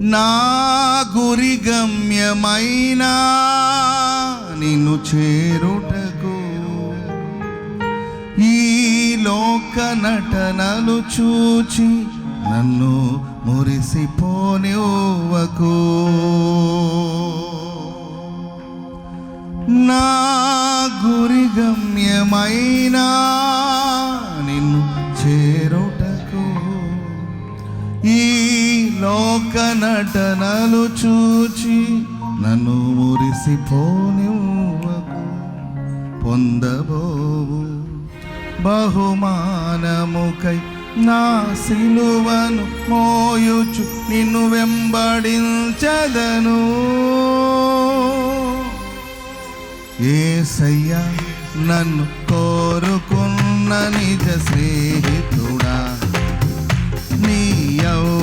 నా గురి గమ్యమైనా నిన్ను చేరుటకు ఈ లోక నటనలు చూచి నన్ను మురిసిపోనివ్వకు. నా గురి గమ్యమైనా నిన్ను చేరుటకు ఈ లోక నటనలు చూచి నన్ను మురిసిపోనివ్వకు. పొందబోవు బహుమానముకై నా సిలువను మోయుచు నిన్ను వెంబడించదను. ఏసయ్యా నన్ను కోరుకున్న నిజ స్నేహితుడా. నీ యౌ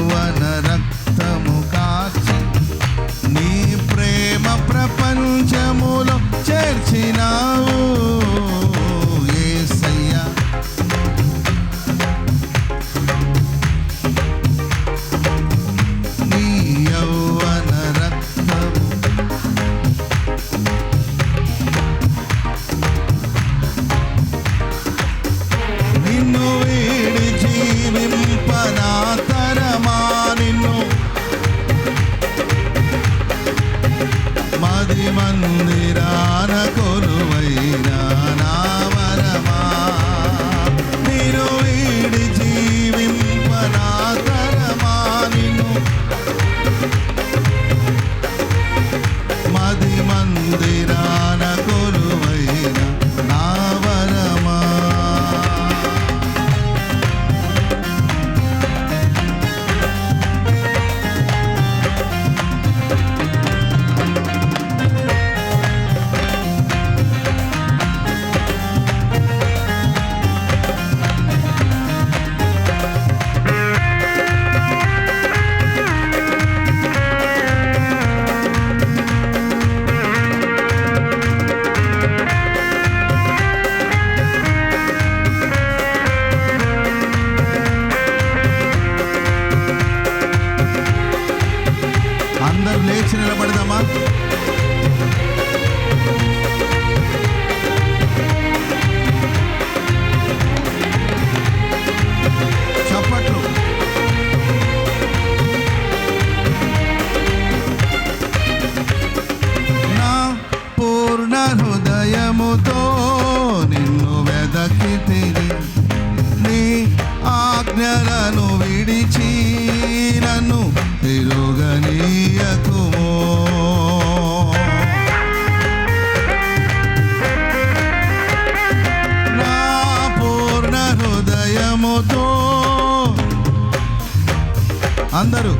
నీ ఆజ్ఞలను విడిచి నన్ను తిరుగనీయకుమో. నా పూర్ణ హృదయముతో అందరూ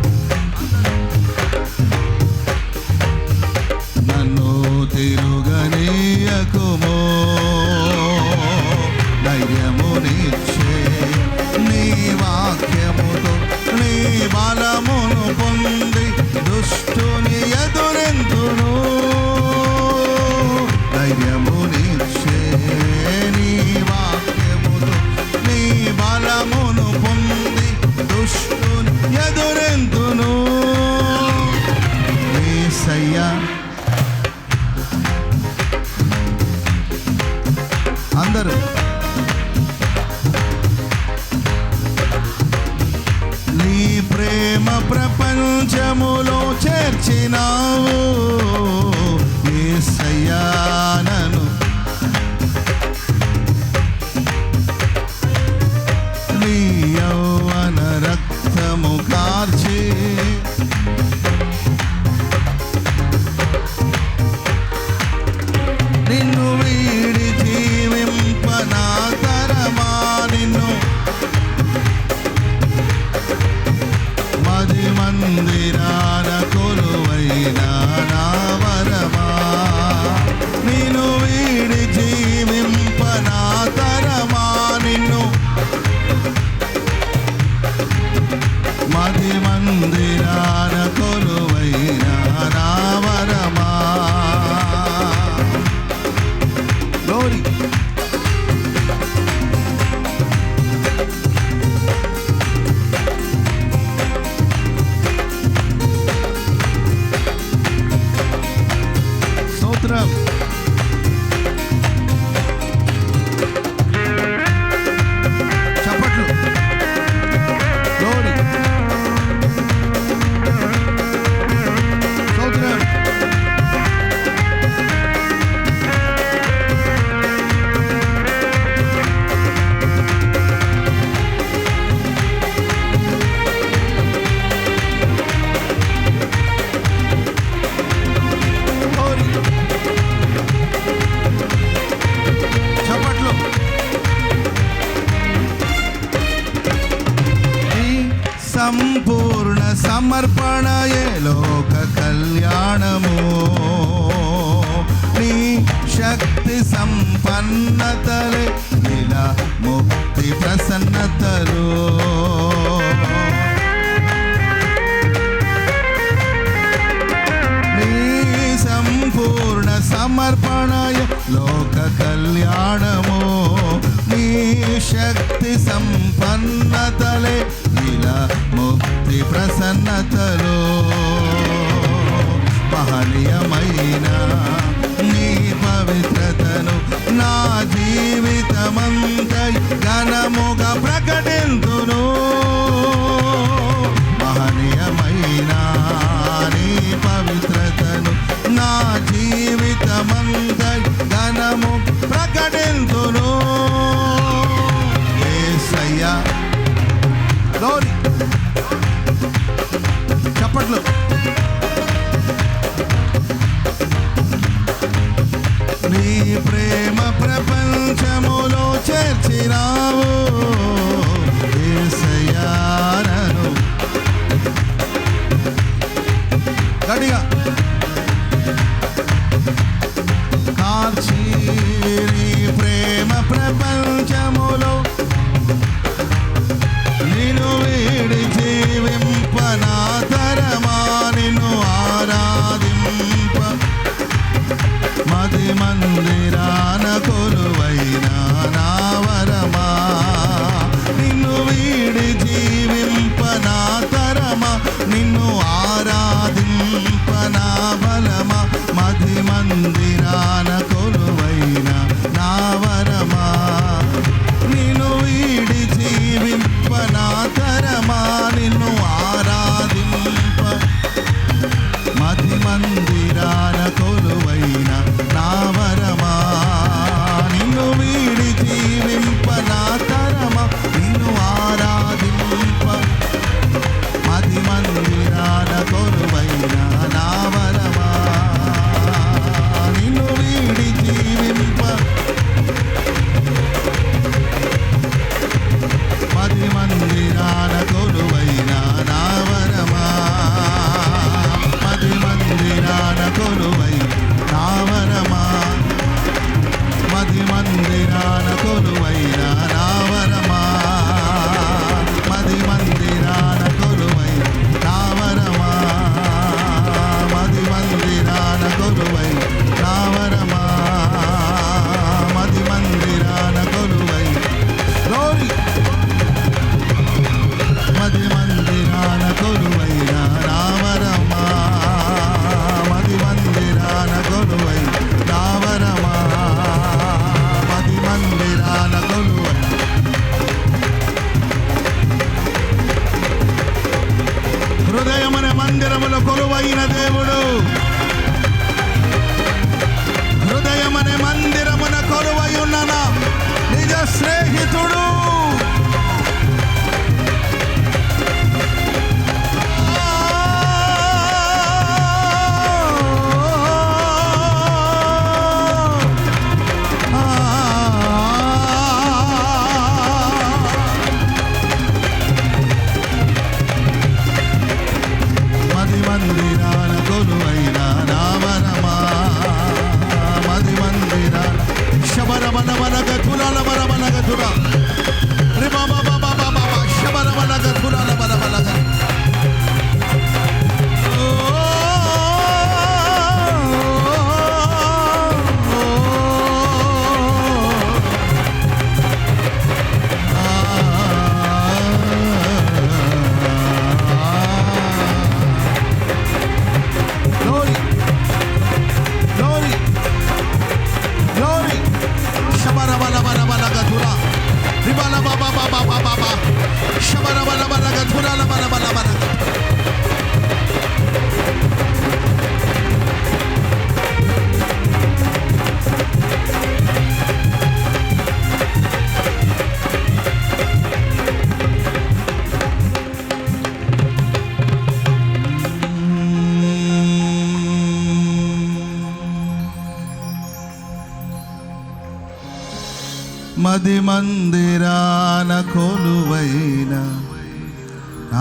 మది మందిరాన కొలువైన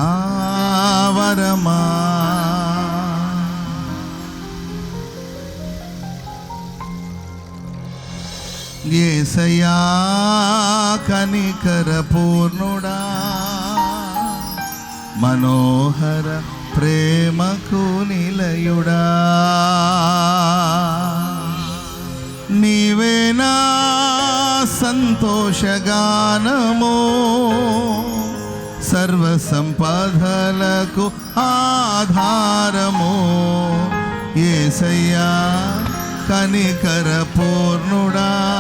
ఆవరమా ఏసయా కనికర పూర్ణుడా మనోహర ప్రేమకు నిలయుడా. నీవేనా సంతోషగానము? సర్వ సంపదలకు ఆధారము? ఏసయ్యా కనికర పూర్ణుడా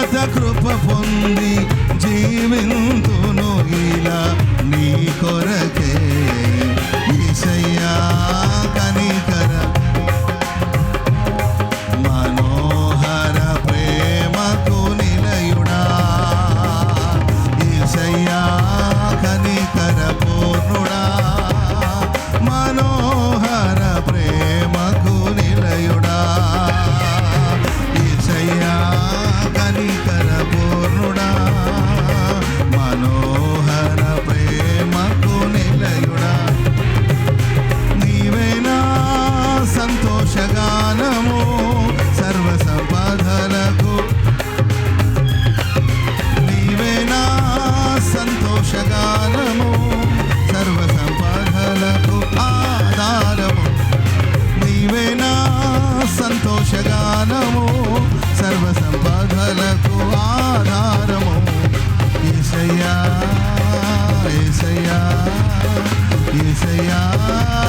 శాశ్వత కృప పొంది జీవింతును ఇలా నీ కొరకే. ఈశయ ఏసయ్యా.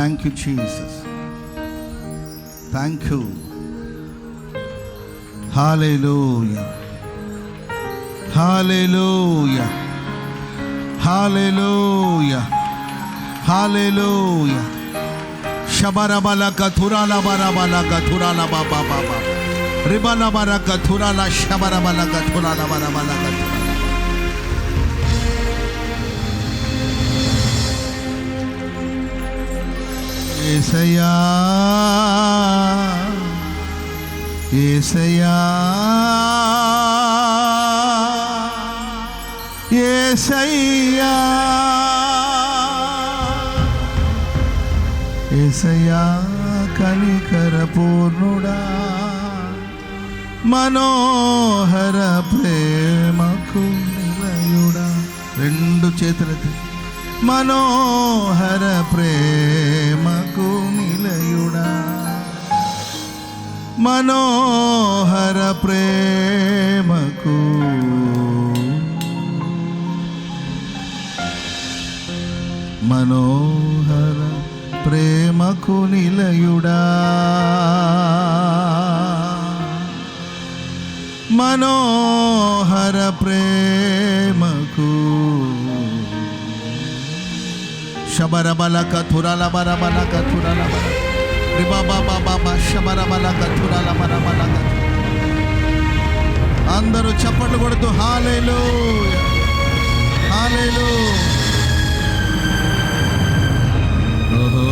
thank you Jesus thank you hallelujah hallelujah hallelujah hallelujah శబరబల కథురాల బరబల కథురాల బాబా బాబా రిబల బర కథురాల శబరబల కథురాల బరబల కథురాల ఏసయ్యా ఏసయ్యా ఏసయ్యా ఏసయ్యా కనికర పూర్ణుడా మనోహర ప్రేమకు నిలయుడా. రెండు చేతులతో మనో శబరబలక తురల బరబలక తురల బర శబరబలక తురల బరబలక అందరూ చప్పట్లు కొడుతూ హాలేలు హాలేలు ఓహో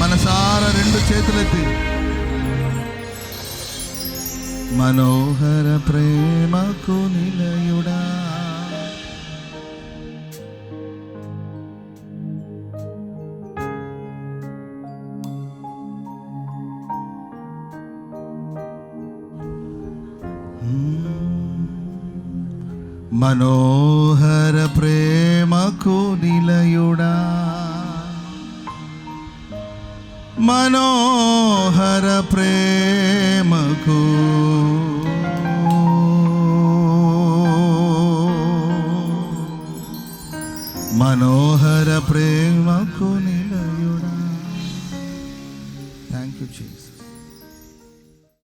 మనసార రెండు చేతులెత్తి మనోహర ప్రేమకు నిలయుడా మనోహర ప్రేమకు నిలయుడా మనోహర ప్రేమకు మనోహర ప్రేమ